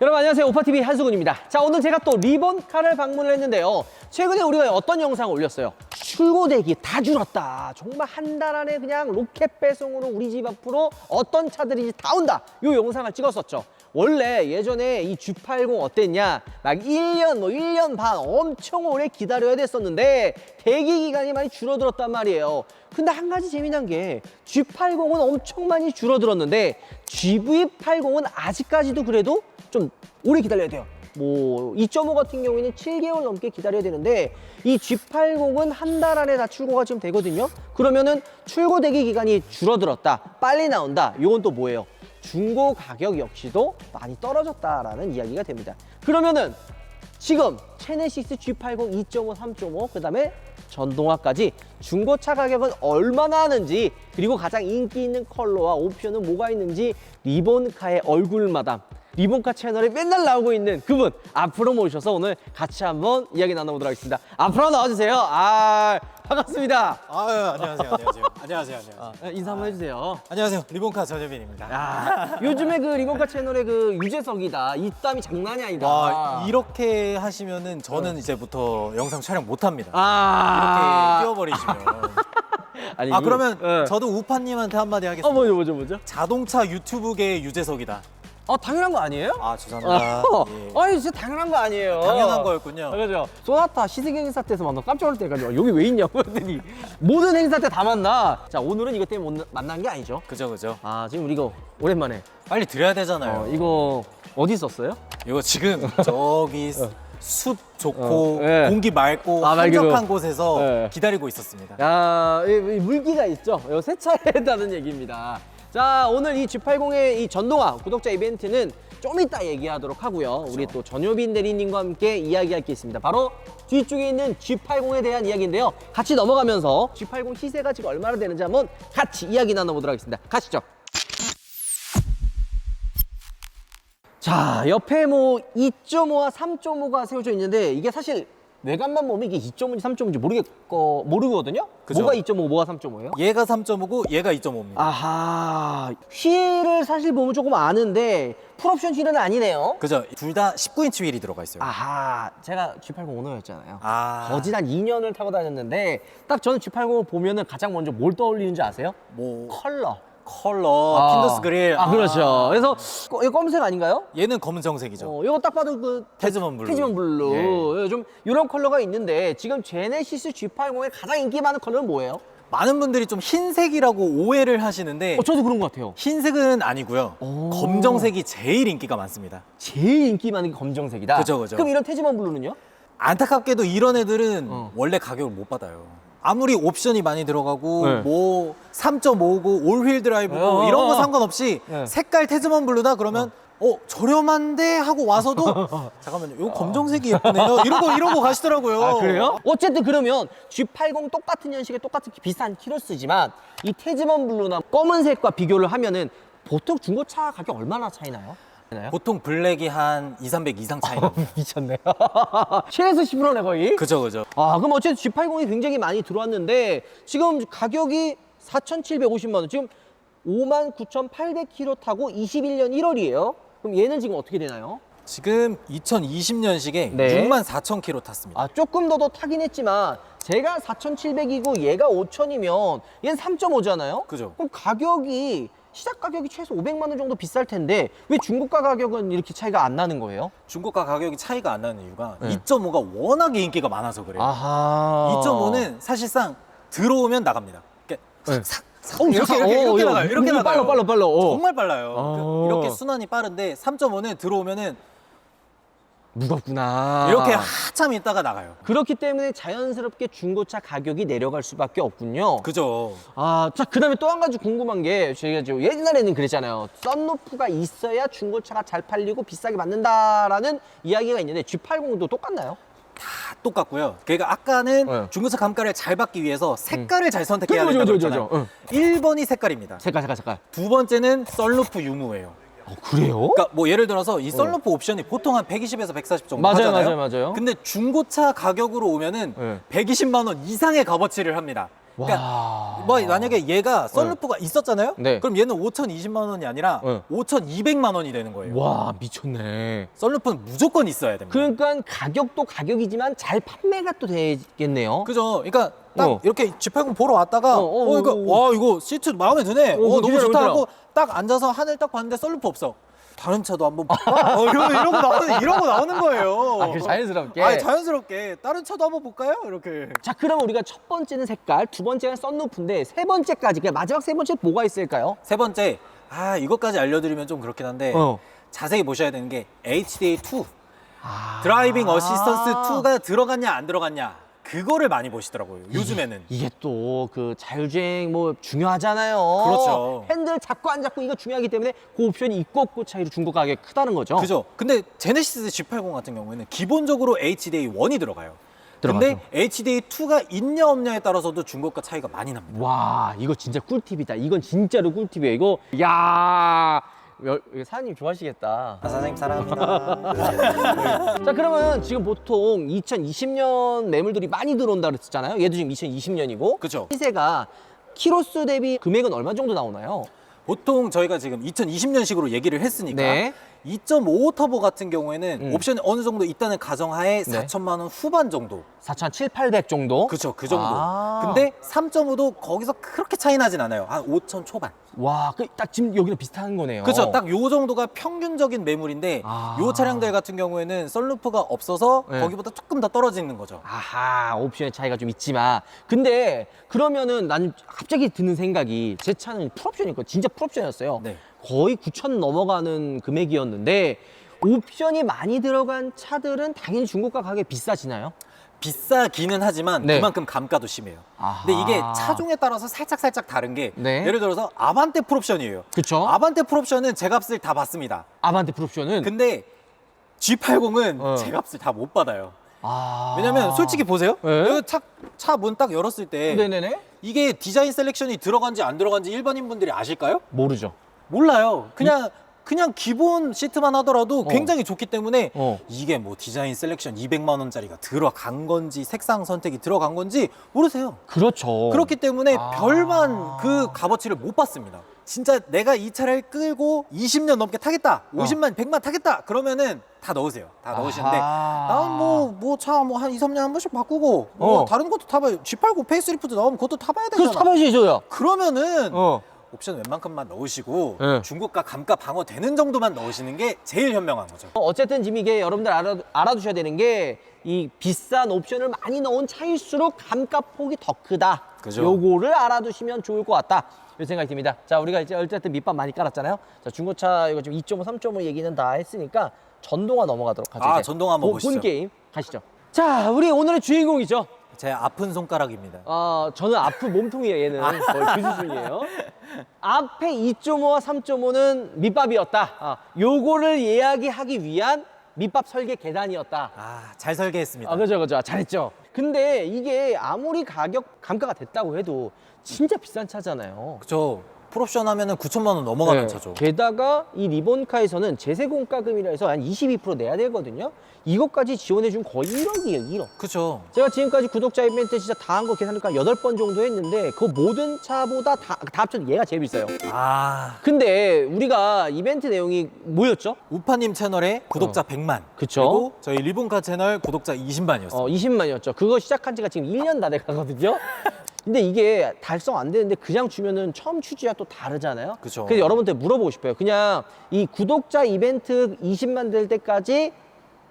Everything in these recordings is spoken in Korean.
여러분 안녕하세요. 오파TV 한수근입니다. 자 오늘 제가 또 리본카를 방문을 했는데요. 최근에 우리가 어떤 영상을 올렸어요? 출고대기 다 줄었다. 정말 한 달 안에 그냥 로켓 배송으로 우리 집 앞으로 어떤 차들이 다 온다. 요 영상을 찍었었죠 원래 예전에 이 G80 어땠냐 막 1년 뭐 1년 반 엄청 오래 기다려야 됐었는데 대기 기간이 많이 줄어들었단 말이에요 근데 한 가지 재미난 게 G80은 엄청 많이 줄어들었는데 GV80은 아직까지도 그래도 좀 오래 기다려야 돼요. 뭐2.5 같은 경우에는 7개월 넘게 기다려야 되는데 이 G80은 한 달 안에 다 출고가 지금 되거든요. 그러면은 출고 대기 기간이 줄어들었다, 빨리 나온다. 이건 또 뭐예요? 중고 가격 역시도 많이 떨어졌다라는 이야기가 됩니다. 그러면은 지금 체네시스 G80 2.5, 3.5, 그 다음에 전동화까지 중고차 가격은 얼마나 하는지 그리고 가장 인기 있는 컬러와 옵션은 뭐가 있는지 리본카의 얼굴마담 리본카 채널에 맨날 나오고 있는 그분 앞으로 모셔서 오늘 같이 한번 이야기 나눠보도록 하겠습니다. 앞으로 나와주세요. 아 반갑습니다. 아유, 안녕하세요. 안녕하세요. 안녕하세요. 안녕하세요. 아, 인사 한번 해주세요. 안녕하세요. 리본카 전효빈입니다. 야 요즘에 그 리본카 채널의 그 유재석이다. 이 땀이 장난이 아니다. 와, 이렇게 하시면은 저는 이제부터 영상 촬영 못 합니다. 아 이렇게 뛰어버리시면. 아니, 아, 이- 그러면 예. 저도 우파님한테 한마디 어 하겠습니다. 뭐죠 뭐죠 뭐죠? 자동차 유튜브계의 유재석이다. 어 당연한 거 아니에요? 아, 죄송합니다. 어, 예. 아니 진짜 당연한 거 아니에요. 당연한 아, 거였군요. 그죠. 소나타 시승 행사 때서 만나 깜짝 때까지 여기 왜 있냐고 했더니 모든 행사 때 다 만나. 자 오늘은 이것 때문에 못 만난 게 아니죠. 그죠, 그죠. 아 지금 우리 이거 오랜만에 빨리 드려야 되잖아요. 어, 이거 어디 있었어요? 이거 지금 저기 숲 좋고 어, 예. 공기 맑고 아. 한적한 곳에서 예. 기다리고 있었습니다. 야, 이, 이 물기가 있죠. 이거 세차했다는 얘기입니다. 자, 오늘 이 G80의 이 전동화 구독자 이벤트는 좀 이따 얘기하도록 하고요. 우리 또 전효빈 대리님과 함께 이야기할 게 있습니다. 바로 뒤쪽에 있는 G80에 대한 이야기인데요. 같이 넘어가면서 G80 시세가 지금 얼마나 되는지 한번 같이 이야기 나눠보도록 하겠습니다. 가시죠. 자, 옆에 뭐 2.5와 3.5가 세워져 있는데 이게 사실 외관만 보면 이게 2.5인지 3.5인지 모르겠고 모르거든요. 그죠. 뭐가 2.5, 뭐가 3.5예요? 얘가 3.5고 얘가 2.5입니다. 아하, 휠을 사실 보면 조금 아는데 풀옵션 휠은 아니네요. 그죠? 둘 다 19인치 휠이 들어가 있어요. 아하, 제가 G80 오너였잖아요. 아. 거진 한 2년을 타고 다녔는데 딱 저는 G80을 보면은 가장 먼저 뭘 떠올리는지 아세요? 뭐 컬러. 컬러, 아. 핀더스 그릴. 아, 그렇죠. 그래서 거- 이거 검은색 아닌가요? 얘는 검은정색이죠. 어, 이거 딱 봐도 그 테즈먼 블루. 테즈먼 블루. 예, 좀 이런 컬러가 있는데 지금 제네시스 G80의 가장 인기 많은 컬러는 뭐예요? 많은 분들이 좀 흰색이라고 오해를 하시는데 어, 저도 그런 것 같아요. 흰색은 아니고요. 오. 검정색이 제일 인기가 많습니다. 제일 인기 많은 게 검정색이다. 그죠, 그죠. 그럼 이런 테즈먼 블루는요? 안타깝게도 이런 애들은 어. 원래 가격을 못 받아요. 아무리 옵션이 많이 들어가고 네. 뭐 3.5고 올휠 드라이브고 어, 어, 이런 거 어. 상관없이 네. 색깔 테즈먼 블루다 그러면 어, 저렴한데 하고 와서도 잠깐만요. 이거 검정색이 예쁘네요. 이러고 이러고 가시더라고요. 어쨌든 그러면 G80 똑같은 연식에 똑같은 비슷한 키로 쓰지만 이 테즈먼 블루나 검은색과 비교를 하면은 보통 중고차 가격 얼마나 차이 나요? 나요? 보통 블랙이 한 2, 300 이상 차이 납니다. 미쳤네요. 7에서 10%네 거의. 그죠, 그죠. 아, 그럼 어쨌든 G80이 굉장히 많이 들어왔는데 지금 가격이 4,750만 원. 지금 59,800km 타고 21년 1월이에요. 그럼 얘는 지금 어떻게 되나요? 지금 2020년식에 네. 6만 4천 킬로 탔습니다. 아, 조금 더 더 타긴 했지만 제가 4,700이고 얘가 5,000이면 얘는 3.5잖아요. 그죠. 그럼 가격이 시작 가격이 최소 500만 원 정도 비쌀 텐데 왜 중고가 가격은 이렇게 차이가 안 나는 거예요? 중고가 가격이 차이가 안 나는 이유가 네. 2.5가 워낙에 인기가 많아서 그래요. 아하. 2.5는 사실상 들어오면 나갑니다. 이렇게 네. 싹, 싹, 어, 이렇게 이렇게, 어, 이렇게 어, 나가요. 이렇게 빨라, 나가요. 빨라, 빨라. 어. 정말 빨라요. 어. 그- 이렇게 순환이 빠른데 3.5는 들어오면은 무겁구나. 이렇게 한참 있다가 나가요. 그렇기 때문에 자연스럽게 중고차 가격이 내려갈 수밖에 없군요. 그죠. 아, 자, 그 다음에 또 한 가지 궁금한 게, 저희가 지금 옛날에는 그랬잖아요. 썬루프가 있어야 중고차가 잘 팔리고 비싸게 받는다라는 이야기가 있는데, G80도 똑같나요? 다 똑같고요. 그러니까 아까는 네. 중고차 감가를 잘 받기 위해서 색깔을 잘 선택해야 그죠, 된다고 그죠, 그죠, 했잖아요. 그죠. 1번이 색깔입니다. 색깔, 색깔, 색깔. 두 번째는 썬루프 유무예요. 어, 그래요? 그러니까 뭐 예를 들어서 이 썬루프 옵션이 보통 한 120에서 140 정도 맞아요, 하잖아요. 맞아요, 맞아요. 근데 중고차 가격으로 오면은 네. 120만 원 이상의 값어치를 합니다. 그러니까 와. 뭐 만약에 얘가 썬루프가 있었잖아요. 네. 그럼 얘는 5,020만 원이 아니라 네. 5,200만 원이 되는 거예요. 와 미쳤네. 썬루프는 무조건 있어야 됩니다. 그러니까 가격도 가격이지만 잘 판매가 또 되겠네요. 그죠? 그러니까 딱 어. 이렇게 G80 보러 왔다가 어, 어, 어, 이거 어, 어. 와 이거 시트 마음에 드네. 어, 어, 너무 좋다. 하고 딱 앉아서 하늘 딱 봤는데 썬루프 없어. 다른 차도 한번 볼까? 어, 이러고 이러고 나오는 이러고 나오는 거예요. 아, 그 자연스럽게. 아, 자연스럽게 다른 차도 한번 볼까요? 이렇게. 자, 그럼 우리가 첫 번째는 색깔, 두 번째는 썬루프인데 세 번째까지 그냥 마지막 세 번째 뭐가 있을까요? 세 번째, 아 이것까지 알려드리면 좀 그렇긴 한데 어. 자세히 보셔야 되는 게 HDA2 아. 드라이빙 어시스턴스 2가 들어갔냐 안 들어갔냐 그거를 많이 보시더라고요. 요즘에는. 이게 또 그 자율주행 뭐 중요하잖아요. 그렇죠. 핸들 잡고 안 잡고 이거 중요하기 때문에 그 옵션이 있고 없고 차이로 중고 가격이 크다는 거죠. 그죠? 근데 제네시스 G80 같은 경우에는 기본적으로 HDA1이 들어가요. 근데 HDA2가 있냐 없냐에 따라서도 중고가 차이가 많이 납니다. 와, 이거 진짜 꿀팁이다. 이건 진짜로 꿀팁이에요. 이거 야, 여- 사장님 좋아하시겠다. 아, 사장님 사랑합니다. 자, 그러면 지금 보통 2020년 매물들이 많이 들어온다 그랬잖아요. 얘도 지금 2020년이고. 그죠? 시세가 키로수 대비 금액은 얼마 정도 나오나요? 보통 저희가 지금 2020년식으로 얘기를 했으니까 네. 2.5 터보 같은 경우에는 음. 옵션이 어느 정도 있다는 가정하에 네. 4천만 원 후반 정도. 4,700, 800 정도? 그죠, 그 정도. 아. 근데 3.5도 거기서 그렇게 차이 나진 않아요. 한 5천 초반. 와, 그 딱 지금 여기랑 비슷한 거네요. 그죠, 딱요 정도가 평균적인 매물인데 아. 요 차량들 같은 경우에는 썬루프가 없어서 네. 거기보다 조금 더 떨어지는 거죠. 아하, 옵션의 차이가 좀 있지만. 근데 그러면은 난 갑자기 드는 생각이 제 차는 풀옵션이니까 진짜 풀옵션이었어요. 네. 거의 9천 넘어가는 금액이었는데 옵션이 많이 들어간 차들은 당연히 중고가 가격이 비싸지나요? 비싸기는 하지만 네. 그만큼 감가도 심해요. 아하. 근데 이게 차종에 따라서 살짝 살짝 다른 게 네. 예를 들어서 아반떼 풀옵션이에요. 그쵸? 아반떼 풀옵션은 제 값을 다 받습니다. 아반떼 풀옵션은 근데 G80은 어. 제 값을 다 못 받아요. 아. 왜냐면 솔직히 보세요. 네. 차문 딱 열었을 때 네네네. 이게 디자인 셀렉션이 들어간지 안 들어간지 일반인 분들이 아실까요? 모르죠. 몰라요. 그냥 그냥 기본 시트만 하더라도 어. 굉장히 좋기 때문에 어. 이게 뭐 디자인 셀렉션 200만 원짜리가 들어간 건지 색상 선택이 들어간 건지 모르세요. 그렇죠. 그렇기 때문에 아. 별만 그 값어치를 못 받습니다. 진짜 내가 이 차를 끌고 20년 넘게 타겠다. 어. 50만, 100만 타겠다. 그러면은 다 넣으세요. 다 넣으시는데 아하. 난뭐뭐차뭐한 2, 3년 한 번씩 바꾸고 뭐 어. 다른 것도 타봐요. G80 페이스리프트 나오면 그것도 타봐야 그래서 되잖아. 타봐야죠. 그러면은 어. 옵션 웬만큼만 넣으시고 네. 중고가 감가 방어 되는 정도만 넣으시는 게 제일 현명한 거죠. 어쨌든 지금 이게 여러분들 알아, 알아두셔야 되는 게 이 비싼 옵션을 많이 넣은 차일수록 감가폭이 더 크다. 그죠. 요거를 알아두시면 좋을 것 같다. 이 생각이 듭니다. 자, 우리가 이제 어쨌든 밑밥 많이 깔았잖아요. 자, 중고차 이거 지금 2.5, 3.5 얘기는 다 했으니까 전동화 넘어가도록 하죠. 아, 이제. 전동화 한번 본- 보시죠. 본 게임 가시죠. 자, 우리 오늘의 주인공이죠. 제 아픈 손가락입니다. 어, 저는 아픈 몸통이에요, 얘는. 거의 그 수준이에요. 앞에 2.5와 3.5는 밑밥이었다. 아, 요거를 이야기하기 위한 밑밥 설계 계단이었다. 아, 잘 설계했습니다. 아, 그죠, 그죠. 잘했죠. 근데 이게 아무리 가격 감가가 됐다고 해도 진짜 비싼 차잖아요. 그죠. 풀옵션 하면은 9천만 원 넘어가는 네. 차죠. 게다가 이 리본카에서는 제세공과금이라 해서 한 22% 내야 되거든요. 이것까지 지원해준 거의 1억이에요, 1억. 그죠. 제가 지금까지 구독자 이벤트 진짜 다 한 거 계산하니까 8번 정도 했는데 그 모든 차보다 다, 다 합쳐도 얘가 제일 비싸요. 아, 근데 우리가 이벤트 내용이 뭐였죠? 우파님 채널에 구독자 100만. 어. 그쵸. 그리고 저희 리본카 채널 구독자 20만이었어요. 어, 20만이었죠. 그거 시작한 지가 지금 1년 다 돼가거든요. 근데 이게 달성 안 되는데 그냥 주면은 처음 취지와 또 다르잖아요. 그쵸. 그래서 여러분들 물어보고 싶어요. 그냥 이 구독자 이벤트 20만 될 때까지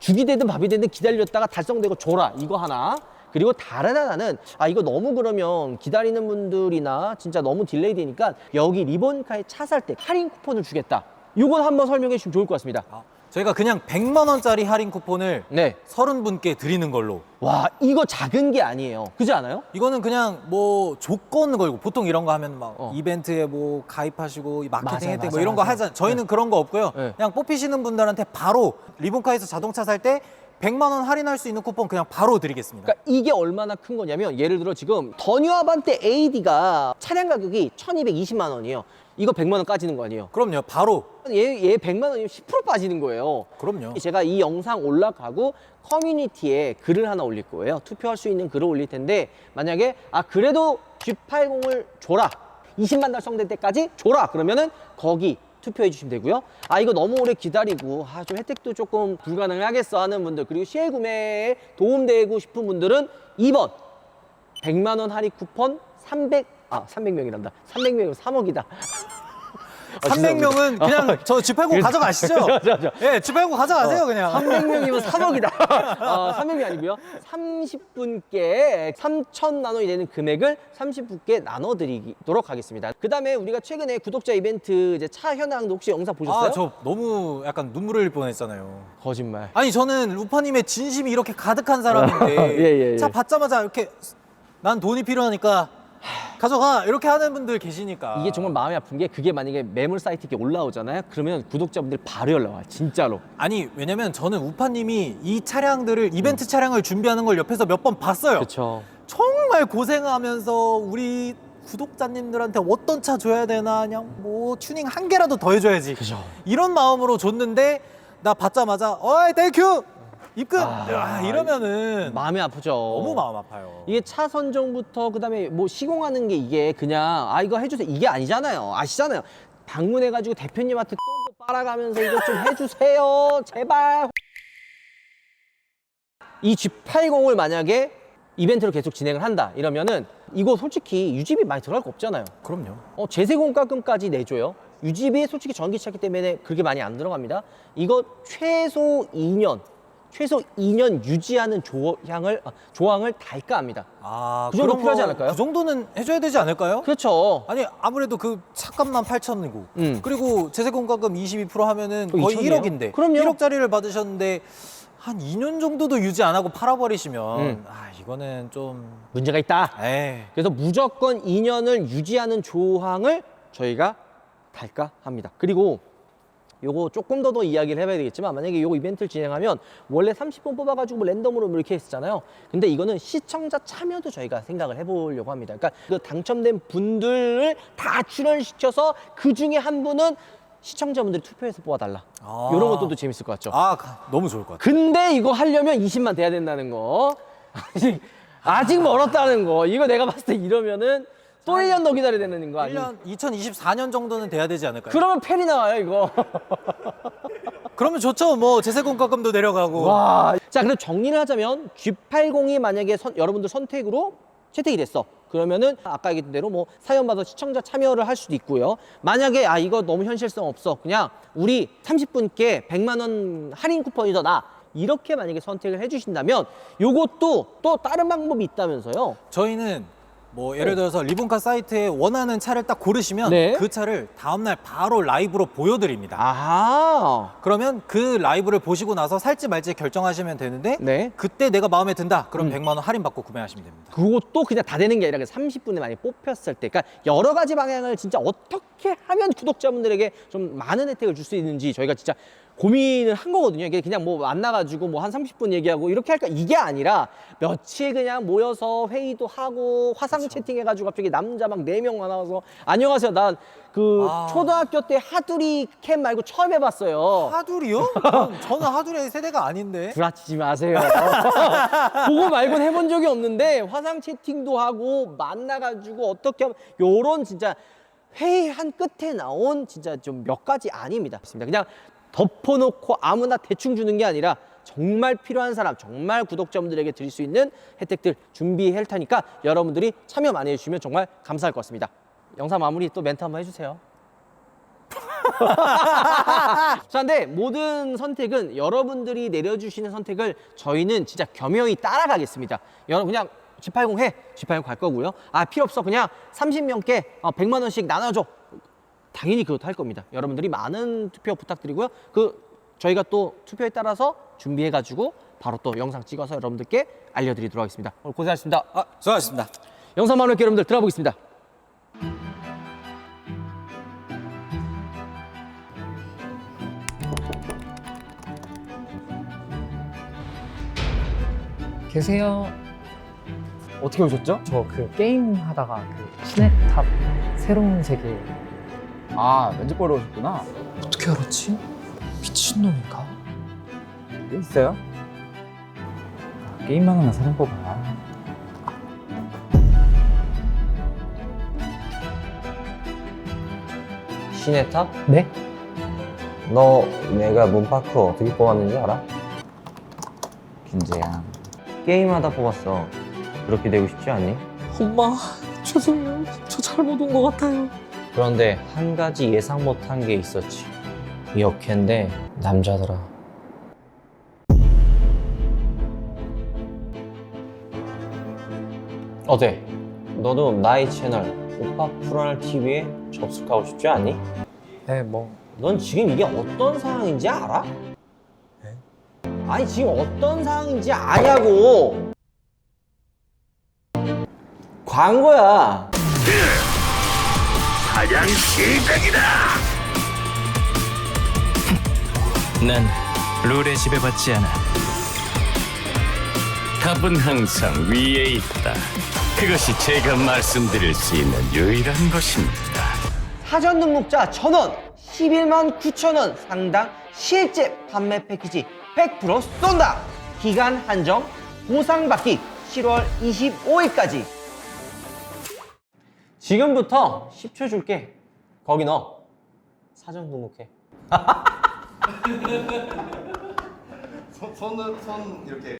죽이 되든 밥이 되든 기다렸다가 달성되고 줘라. 이거 하나. 그리고 다른 하나는 아 이거 너무 그러면 기다리는 분들이나 진짜 너무 딜레이 되니까 여기 리본카에 차 살 때 할인 쿠폰을 주겠다. 이건 한번 설명해 주시면 좋을 것 같습니다. 아, 저희가 그냥 100만 원짜리 할인 쿠폰을 네. 30분께 드리는 걸로. 와 이거 작은 게 아니에요. 그지 않아요? 이거는 그냥 뭐 조건 걸고 보통 이런 거 하면 막 어. 이벤트에 뭐 가입하시고 이 마케팅 맞아요, 혜택 뭐 이런 거 맞아요. 하잖아요. 저희는 그런 거 없고요. 네. 그냥 뽑히시는 분들한테 바로 리본카에서 자동차 살 때 100만 원 할인할 수 있는 쿠폰 그냥 바로 드리겠습니다. 그러니까 이게 얼마나 큰 거냐면 예를 들어 지금 더뉴 아반떼 AD가 차량 가격이 1220만 원이에요. 이거 100만 원 까지는 거 아니에요? 그럼요. 바로. 얘, 얘 100만 원이면 10% 빠지는 거예요. 그럼요. 제가 이 영상 올라가고 커뮤니티에 글을 하나 올릴 거예요. 투표할 수 있는 글을 올릴 텐데 만약에 아 그래도 G80을 줘라. 20만 달성될 때까지 줘라. 그러면은 거기 투표해 주시면 되고요. 아 이거 너무 오래 기다리고 아 좀 혜택도 조금 불가능하겠어 하는 분들 그리고 시의 구매에 도움되고 싶은 분들은 2번 100만 원 할인 쿠폰 300 아 300명이란다. 300명이면 3억이다. 300명은 그냥 저 G80 가져가시죠. 예, G80 가져가세요, 그냥. 300명이면 3억이다. 어, 300명이 아니고요. 30분께 3천 나눠이 되는 금액을 30분께 나눠드리도록 하겠습니다. 그 다음에 우리가 최근에 구독자 이벤트 이제 차 현황도 혹시 영상 보셨어요? 아, 저 너무 약간 눈물 흘릴 뻔했잖아요. 거짓말. 아니 저는 루파님의 진심이 이렇게 가득한 사람인데 예, 예, 예. 차 받자마자 이렇게 난 돈이 필요하니까 가져가 이렇게 하는 분들 계시니까 이게 정말 마음이 아픈 게 그게 만약에 매물 사이트에 이렇게 올라오잖아요. 그러면 구독자분들 바로 연락 와요. 진짜로. 아니 왜냐면 저는 우파님이 이 차량들을 이벤트 차량을 준비하는 걸 옆에서 몇 번 봤어요. 그렇죠. 정말 고생하면서 우리 구독자님들한테 어떤 차 줘야 되나 그냥 뭐 튜닝 한 개라도 더 해줘야지 그죠. 이런 마음으로 줬는데 나 받자마자 어이 땡큐 입금 아, 아, 이러면은 마음이 아프죠. 너무 마음 아파요. 이게 차 선정부터 그다음에 뭐 시공하는 게 이게 그냥 아 이거 해주세요 이게 아니잖아요 아시잖아요 방문해가지고 대표님한테 똥도 빨아가면서 이거 좀 해주세요 제발 이 G80을 만약에 이벤트를 계속 진행을 한다 이러면은 이거 솔직히 유지비 많이 들어갈 거 없잖아요 그럼요. 어, 제세공과금까지 내줘요. 유지비 솔직히 전기차기 때문에 그렇게 많이 안 들어갑니다. 이거 최소 2년, 최소 2년 유지하는 조항을, 아, 조항을 달까 합니다. 아, 그 정도 그런 필요하지 거, 않을까요? 그 정도는 해줘야 되지 않을까요? 그렇죠. 아니 아무래도 그 차값만 8천이고 음. 그리고 제세공과금 22% 하면은 그 거의 2천이에요? 1억인데 그럼요. 1억짜리를 받으셨는데 한 2년 정도도 유지 안 하고 팔아버리시면 음. 아 이거는 좀 문제가 있다. 에이 그래서 무조건 2년을 유지하는 조항을 저희가 달까 합니다. 그리고 요거 조금 더 더 이야기를 해봐야 되겠지만 만약에 요거 이벤트를 진행하면 원래 30분 뽑아가지고 뭐 랜덤으로 뭐 이렇게 했었잖아요. 근데 이거는 시청자 참여도 저희가 생각을 해보려고 합니다. 그러니까 그 당첨된 분들을 다 출연시켜서 그 중에 한 분은 시청자분들이 투표해서 뽑아달라. 아. 이런 것도 또 재밌을 것 같죠. 아 가- 너무 좋을 것 같아요. 근데 이거 하려면 20만 돼야 된다는 거. 아직, 아직 멀었다는 거. 이거 내가 봤을 때 이러면은 또 1년 더 기다려야 되는 거 아니에요? 1년 2024년 정도는 돼야 되지 않을까요? 그러면 펠이 나와요, 이거. 그 러면 좋죠. 뭐 제세공과금도 내려가고. 와. 자, 그럼 정리를 하자면 G80이 만약에 선- 여러분들 선택으로 채택이 됐어. 그러면은 아까 얘기했던 대로 뭐 사연 받아 시청자 참여를 할 수도 있고요. 만약에 아 이거 너무 현실성 없어. 그냥 우리 30분께 100만 원 할인 쿠폰이 더 나. 이렇게 만약에 선택을 해 주신다면 요것도 또 다른 방법이 있다면서요. 저희는 뭐 예를 들어서 리본카 사이트에 원하는 차를 딱 고르시면 네. 그 차를 다음날 바로 라이브로 보여드립니다. 아하. 그러면 그 라이브를 보시고 나서 살지 말지 결정하시면 되는데 네. 그때 내가 마음에 든다. 그럼 음. 100만 원 할인 받고 구매하시면 됩니다. 그것도 그냥 다 되는 게 아니라 30분에 많이 뽑혔을 때, 그러니까 여러 가지 방향을 진짜 어떻게 하면 구독자분들에게 좀 많은 혜택을 줄 수 있는지 저희가 진짜 고민을 한 거거든요. 이게 그냥 뭐 만나가지고 뭐 한 30분 얘기하고 이렇게 할까 이게 아니라 며칠 그냥 모여서 회의도 하고 화상 채팅해가지고 갑자기 남자 막 네 명 나와서 안녕하세요. 난 그 아. 초등학교 때 하두리 캠 말고 처음 해봤어요. 하두리요? 전- 저는 하두리 세대가 아닌데. 구라치지 마세요. 그거 말고는 해본 적이 없는데 화상 채팅도 하고 만나가지고 어떻게 하면 요런 진짜 회의 한 끝에 나온 진짜 좀 몇 가지 아닙니다. 그냥 덮어놓고 아무나 대충 주는 게 아니라 정말 필요한 사람, 정말 구독자분들에게 드릴 수 있는 혜택들 준비할 테니까 여러분들이 참여 많이 해주시면 정말 감사할 것 같습니다. 영상 마무리 또 멘트 한번 해주세요. 자, 근데 모든 선택은 여러분들이 내려주시는 선택을 저희는 진짜 겸허히 따라가겠습니다. 여러분 그냥 G80 해. G80 갈 거고요. 아, 필요 없어. 그냥 30명께 100만 원씩 나눠줘. 당연히 그것도 할 겁니다. 여러분들이 많은 투표 부탁드리고요. 그 저희가 또 투표에 따라서 준비해 가지고 바로 또 영상 찍어서 여러분들께 알려드리도록 하겠습니다. 오늘 고생하셨습니다. 아, 수고하셨습니다. 영상 많은 여러분들 들어가 보겠습니다. 계세요. 어떻게 오셨죠? 저 그 게임 하다가 그 시네탑 새로운 세계 아 면접 보러 오셨구나. 어떻게 알았지? 미친놈인가? 꽤 있어요? 아, 게임만 하나 사는 거 봐. 시네탑? 네? 너 내가 문파크 어떻게 뽑았는지 알아? 김재양. 게임하다 뽑았어. 그렇게 되고 싶지 않니? 엄마 죄송해요. 저 잘못 온 것 같아요. 그런데 한 가지 예상 못한 게 있었지. 역캔데 남자더라. 어때? 너도 나의 채널 오빠 프로날 TV에 접속하고 싶지 않니? 네, 뭐 넌 지금 이게 어떤 상황인지 알아? 네? 아니 지금 어떤 상황인지 아냐고 광고야 가장 시작이다. 난 룰에 지배받지 않아. 답은 항상 위에 있다. 그것이 제가 말씀드릴 수 있는 유일한 것입니다. 사전 등록자 1000원 11만 9천원 상당 실제 판매 패키지 100% 쏜다 기간 한정 보상받기 7월 25일까지 지금부터 10초 줄게. 거기 넣어. 사전 등록해. 손, 손은 손 이렇게